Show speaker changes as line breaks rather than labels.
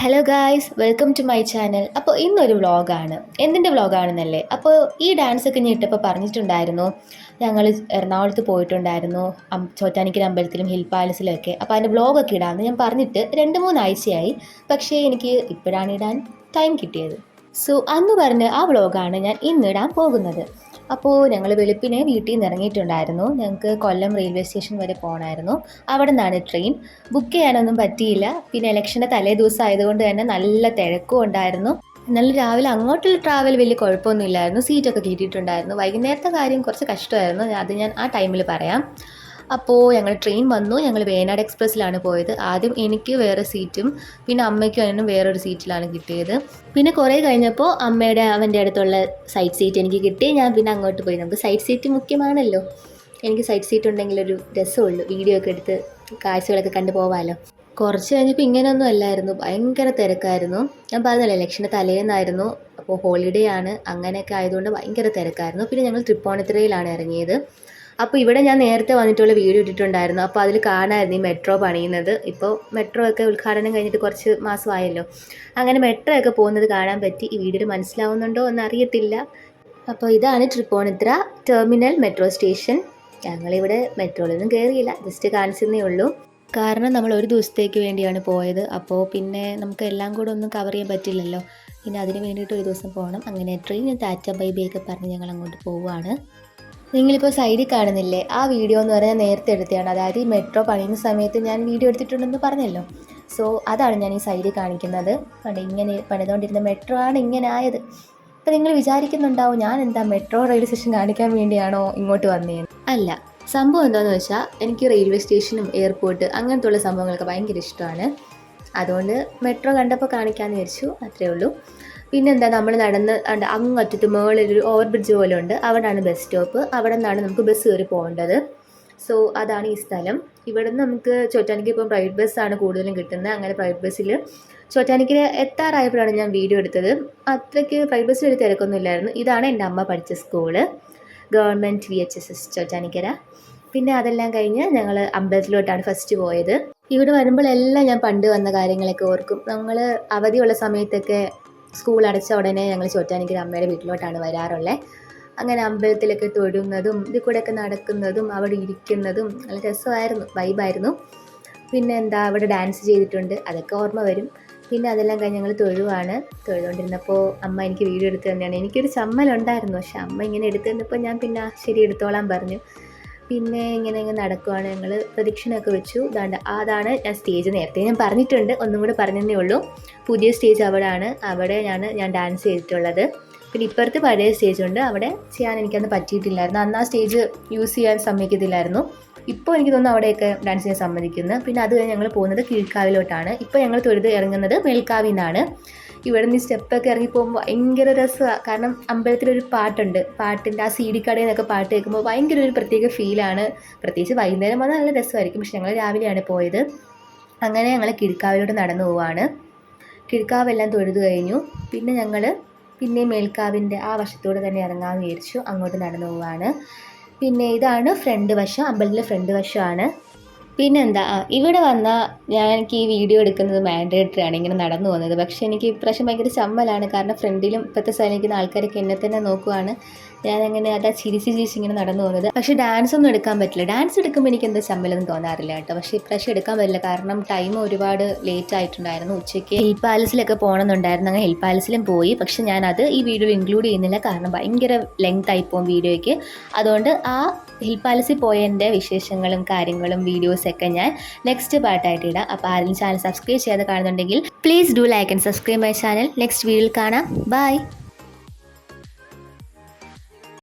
Hello guys welcome to my channel അപ്പോൾ ഇന്നൊരു വ്ളോഗാണ് എന്തിന്റെ വ്ളോഗാണെന്നല്ലേ അപ്പോൾ ഈ ഡാൻസ് ഒക്കെ ഞാൻ ഇട്ടപ്പോൾ പറഞ്ഞിട്ടുണ്ടായിരുന്നു. ഞങ്ങൾ എറണാകുളത്ത് പോയിട്ടുണ്ടായിരുന്നു. ചോറ്റാനിക്കര അമ്പലത്തിലും ഹിൽ പാലസിലൊക്കെ അപ്പോൾ അതിന്റെ വ്ളോഗൊക്കെ ഇടാമെന്ന് ഞാൻ പറഞ്ഞിട്ട് രണ്ട് മൂന്നാഴ്ചയായി. പക്ഷേ എനിക്ക് ഇപ്പോഴാണ് ഇടാൻ ടൈം കിട്ടിയത്. സോ അന്ന് പറഞ്ഞ് ആ വ്ളോഗാണ് ഞാൻ ഇന്നിടാൻ പോകുന്നത്. അപ്പോൾ ഞങ്ങൾ വെളുപ്പിനെ വീട്ടിൽ നിന്ന് ഇറങ്ങിയിട്ടുണ്ടായിരുന്നു ഞങ്ങൾക്ക് കൊല്ലം റെയിൽവേ സ്റ്റേഷൻ വരെ പോകണമായിരുന്നു അവിടെ നിന്നാണ് ട്രെയിൻ. ബുക്ക് ചെയ്യാനൊന്നും പറ്റിയില്ല. പിന്നെ ഇലക്ഷന്റെ തലേ ദിവസം ആയതുകൊണ്ട് തന്നെ നല്ല തിരക്കും ഉണ്ടായിരുന്നു. എന്നാലും രാവിലെ അങ്ങോട്ടുള്ള ട്രാവൽ വലിയ കുഴപ്പമൊന്നുമില്ലായിരുന്നു സീറ്റൊക്കെ കിട്ടിയിട്ടുണ്ടായിരുന്നു. വൈകുന്നേരത്തെ കാര്യം കുറച്ച് കഷ്ടമായിരുന്നു. അത് ഞാൻ ആ ടൈമിൽ പറയാം. അപ്പോൾ ഞങ്ങൾ ട്രെയിൻ വന്നു. ഞങ്ങൾ വേനാട് എക്സ്പ്രസ്സിലാണ് പോയത്. ആദ്യം എനിക്ക് വേറെ സീറ്റും പിന്നെ അമ്മയ്ക്കും അതിനും വേറൊരു സീറ്റിലാണ് കിട്ടിയത്. പിന്നെ കുറേ കഴിഞ്ഞപ്പോൾ അമ്മയുടെ അവന്റെ അടുത്തുള്ള സൈഡ് സീറ്റ് എനിക്ക് കിട്ടി. ഞാൻ പിന്നെ അങ്ങോട്ട് പോയി. നമുക്ക് സൈഡ് സീറ്റ് മുഖ്യമാണല്ലോ. എനിക്ക് സൈഡ് സീറ്റ് ഉണ്ടെങ്കിൽ ഒരു രസമുള്ളൂ. വീഡിയോ ഒക്കെ എടുത്ത് കാഴ്ചകളൊക്കെ കണ്ടു പോവാമല്ലോ കുറച്ച് കഴിഞ്ഞപ്പോൾ ഇങ്ങനെയൊന്നും അല്ലായിരുന്നു. ഭയങ്കര തിരക്കായിരുന്നു. ഞാൻ പറഞ്ഞല്ലോ ഇലക്ഷന്റെ തലേന്നായിരുന്നു. അപ്പോൾ ഹോളിഡേ ആണ്. അങ്ങനെയൊക്കെ ആയതുകൊണ്ട് ഭയങ്കര തിരക്കായിരുന്നു. പിന്നെ ഞങ്ങൾ തൃപ്പൂണിത്തുറയിലാണ് ഇറങ്ങിയത്. അപ്പോൾ ഇവിടെ ഞാൻ നേരത്തെ വന്നിട്ടുള്ള വീഡിയോ ഇട്ടിട്ടുണ്ടായിരുന്നു. അപ്പോൾ അതിൽ കാണായിരുന്നു ഈ മെട്രോ പണിയുന്നത്. ഇപ്പോൾ മെട്രോ ഒക്കെ ഉദ്ഘാടനം കഴിഞ്ഞിട്ട് കുറച്ച് മാസമായല്ലോ. അങ്ങനെ മെട്രോ ഒക്കെ പോകുന്നത് കാണാൻ പറ്റി. ഈ വീഡിയോയിൽ മനസ്സിലാവുന്നുണ്ടോ എന്നറിയത്തില്ല. അപ്പോൾ ഇതാണ് ട്രിപ്പോണിത്ര ടെർമിനൽ മെട്രോ സ്റ്റേഷൻ. ഞങ്ങളിവിടെ മെട്രോയിലൊന്നും കയറിയില്ല ജസ്റ്റ് കാണിച്ചതേ ഉള്ളൂ. കാരണം നമ്മൾ ഒരു ദിവസത്തേക്ക് വേണ്ടിയാണ് പോയത്. അപ്പോൾ പിന്നെ നമുക്ക് എല്ലാം കൂടെ ഒന്നും കവർ ചെയ്യാൻ പറ്റില്ലല്ലോ. പിന്നെ അതിന് വേണ്ടിയിട്ട് ഒരു ദിവസം പോകണം അങ്ങനെ ട്രെയിൻ ടാറ്റ ബൈബി ഒക്കെ പറഞ്ഞ് ഞങ്ങൾ അങ്ങോട്ട് പോവുകയാണ് നിങ്ങളിപ്പോൾ സൈഡിൽ കാണുന്നില്ലേ? ആ വീഡിയോ എന്ന് പറഞ്ഞാൽ നേരത്തെ എടുത്തതാണ്. അതായത് ഈ മെട്രോ പണിയുന്ന സമയത്ത് ഞാൻ വീഡിയോ എടുത്തിട്ടുണ്ടെന്ന് പറഞ്ഞല്ലോ. സോ അതാണ് ഞാൻ ഈ സൈഡിൽ കാണിക്കുന്നത്. കണ്ട് ഇങ്ങനെ പണിതുകൊണ്ടിരുന്ന മെട്രോ ആണ് ഇങ്ങനെ ആയത്. ഇപ്പം നിങ്ങൾ വിചാരിക്കുന്നുണ്ടാവും ഞാൻ എന്താ മെട്രോ റെയിൽവേ സ്റ്റേഷൻ കാണിക്കാൻ വേണ്ടിയാണോ ഇങ്ങോട്ട് വന്നതെന്ന് അല്ല സംഭവം എന്താണെന്ന് വെച്ചാൽ എനിക്ക് റെയിൽവേ സ്റ്റേഷനും എയർപോർട്ട് അങ്ങനത്തെ ഉള്ള സംഭവങ്ങളൊക്കെ ഭയങ്കര ഇഷ്ടമാണ്. അതുകൊണ്ട് മെട്രോ കണ്ടപ്പോൾ കാണിക്കാമെന്ന് വിചാരിച്ചു അത്രേ ഉള്ളൂ. പിന്നെന്താ നമ്മൾ നടന്ന് അങ്ങറ്റത്ത് മുകളിലൊരു ഓവർ ബ്രിഡ്ജ് പോലെ ഉണ്ട് അവിടെയാണ് ബസ് സ്റ്റോപ്പ്. അവിടെ നിന്നാണ് നമുക്ക് ബസ് കയറി പോകേണ്ടത്. സോ അതാണ് ഈ സ്ഥലം. ഇവിടെ നിന്ന് നമുക്ക് ചോറ്റാനിക്ക് ഇപ്പം പ്രൈവറ്റ് ബസ്സാണ് കൂടുതലും കിട്ടുന്നത്. അങ്ങനെ പ്രൈവറ്റ് ബസ്സിൽ ചോറ്റാനിക്കിൽ എത്താറായപ്പോഴാണ് ഞാൻ വീഡിയോ എടുത്തത്. അത്രയ്ക്ക് പ്രൈവറ്റ് ബസ്സിൽ ഒരു തിരക്കൊന്നുമില്ലായിരുന്നു ഇതാണ് എന്റെ അമ്മ പഠിച്ച school. Government V H S S Chottanikkara. പിന്നെ അതെല്ലാം കഴിഞ്ഞ് ഞങ്ങൾ അമ്പലത്തിലോട്ടാണ് ഫസ്റ്റ് പോയത്. ഇവിടെ വരുമ്പോഴെല്ലാം ഞാൻ പണ്ട് വന്ന കാര്യങ്ങളൊക്കെ ഓർക്കും. നമ്മൾ അവധിയുള്ള സമയത്തൊക്കെ സ്കൂൾ അടച്ച ഉടനെ ഞങ്ങൾ ചോറ്റാനിക്കര അമ്മയുടെ വീട്ടിലോട്ടാണ് വരാറുള്ളത് അങ്ങനെ അമ്പലത്തിലൊക്കെ തൊഴുന്നതും ഇതിൽ കൂടെയൊക്കെ നടക്കുന്നതും അവിടെ ഇരിക്കുന്നതും നല്ല രസമായിരുന്നു വൈബായിരുന്നു പിന്നെ എന്താ അവിടെ ഡാൻസ് ചെയ്തിട്ടുണ്ട് അതൊക്കെ ഓർമ്മ വരും. പിന്നെ അതെല്ലാം കഴിഞ്ഞ് ഞങ്ങൾ തൊഴുവാണ്. തൊഴുതുകൊണ്ടിരുന്നപ്പോൾ അമ്മ എനിക്ക് വീഡിയോ എടുത്ത് തന്നെയാണ്. എനിക്കൊരു ചമ്മലുണ്ടായിരുന്നു പക്ഷെ അമ്മ ഇങ്ങനെ എടുത്ത് തന്നപ്പോൾ ഞാൻ പിന്നെ ശരി എടുത്തോളാൻ പറഞ്ഞു. പിന്നെ ഇങ്ങനെ ഇങ്ങനെ നടക്കുവാണ്. ഞങ്ങൾ പ്രദക്ഷിണമൊക്കെ വെച്ചു. ദാണ്ട് അതാണ് ഞാൻ സ്റ്റേജ് നേരത്തെ. ഞാൻ പറഞ്ഞിട്ടുണ്ട്. ഒന്നും കൂടെ പറഞ്ഞതേ ഉള്ളൂ. പുതിയ സ്റ്റേജ് അവിടെയാണ് അവിടെയാണ് ഞാൻ ഡാൻസ് ചെയ്തിട്ടുള്ളത്. പിന്നെ ഇപ്പുറത്ത് പഴയ സ്റ്റേജ് ഉണ്ട്. അവിടെ ചെയ്യാൻ എനിക്കന്ന് പറ്റിയിട്ടില്ലായിരുന്നു. അന്ന് ആ സ്റ്റേജ് യൂസ് ചെയ്യാൻ സമ്മതിക്കത്തില്ലായിരുന്നു. ഇപ്പോൾ എനിക്ക് തോന്നുന്നു അവിടെയൊക്കെ ഡാൻസ് ചെയ്യാൻ സമ്മതിക്കുന്നു. പിന്നെ അത് കഴിഞ്ഞ് ഞങ്ങൾ പോകുന്നത് കീഴ്ക്കാവിലോട്ടാണ്. ഇപ്പോൾ ഞങ്ങൾ തൊഴുത് ഇറങ്ങുന്നത് മേൽക്കാവിൽ നിന്നാണ് ഇവിടെ നിന്ന് സ്റ്റെപ്പൊക്കെ ഇറങ്ങി പോകുമ്പോൾ ഭയങ്കര രസമാണ് കാരണം അമ്പലത്തിലൊരു പാട്ടുണ്ട്. പാട്ടിന്റെ ആ സി ഡി കടയിൽ നിന്നൊക്കെ പാട്ട് കേൾക്കുമ്പോൾ ഭയങ്കര ഒരു പ്രത്യേക ഫീലാണ്. പ്രത്യേകിച്ച് വൈകുന്നേരം വന്നാൽ നല്ല രസമായിരിക്കും. പക്ഷെ ഞങ്ങൾ രാവിലെയാണ് പോയത്. അങ്ങനെ ഞങ്ങൾ കിഴക്കാവിലോട്ട് നടന്നു പോവാണ്. കിഴക്കാവെല്ലാം തൊഴുതു കഴിഞ്ഞു. പിന്നെ ഞങ്ങൾ പിന്നെ മേൽക്കാവിന്റെ ആ വശത്തൂടെ തന്നെ ഇറങ്ങാൻ വിചാരിച്ചു. അങ്ങോട്ട് നടന്നു പോവാണ്. പിന്നെ ഇതാണ് ഫ്രണ്ട് വശം. അമ്പലത്തിലെ ഫ്രണ്ട് വശമാണ്. പിന്നെന്താ ഇവിടെ വന്നാൽ ഞാൻ എനിക്ക് ഈ വീഡിയോ എടുക്കുന്നത് മാൻഡേറ്ററി ആണ് ഇങ്ങനെ നടന്നു പോകുന്നത്. പക്ഷേ എനിക്ക് ഇപ്രാവശ്യം ഭയങ്കര ചമ്മലാണ്. കാരണം ഫ്രണ്ടിലും ഇപ്പോഴത്തെ സ്ഥലം നിൽക്കുന്ന ആൾക്കാരൊക്കെ എന്നെ തന്നെ നോക്കുവാണ്. ഞാൻ അങ്ങനെ അതാ ചിരിച്ച് ചിരിച്ച് ഇങ്ങനെ നടന്നു പോകുന്നത്. പക്ഷേ ഡാൻസ് ഒന്നും എടുക്കാൻ പറ്റില്ല. ഡാൻസ് എടുക്കുമ്പോൾ എനിക്ക് എന്താ ചമ്മലൊന്നും തോന്നാറില്ല കേട്ടോ. പക്ഷേ ഇപ്രാവശ്യം എടുക്കാൻ പറ്റില്ല. കാരണം ടൈം ഒരുപാട് ലേറ്റ് ആയിട്ടുണ്ടായിരുന്നു. ഉച്ചയ്ക്ക് ഹിൽ പാലസിലൊക്കെ പോകണമെന്നുണ്ടായിരുന്നു. അങ്ങനെ ഹിൽ പാലസിലും പോയി. പക്ഷേ ഞാനത് ഈ വീഡിയോയിൽ ഇൻക്ലൂഡ് ചെയ്യുന്നില്ല. കാരണം ഭയങ്കര ലെങ്ത് ആയി പോകും വീഡിയോയ്ക്ക്. അതുകൊണ്ട് ആ ഹിൽ പാലസിൽ പോയതിന്റെ വിശേഷങ്ങളും കാര്യങ്ങളും വീഡിയോസൊക്കെ ഞാൻ നെക്സ്റ്റ് പാട്ടായിട്ട് ഇടാം. അപ്പോൾ ആരെങ്കിലും ചാനൽ സബ്സ്ക്രൈബ് ചെയ്യാതെ കാണുന്നുണ്ടെങ്കിൽ please do like and subscribe my channel next വീഡിയോയിൽ കാണാം. ബൈ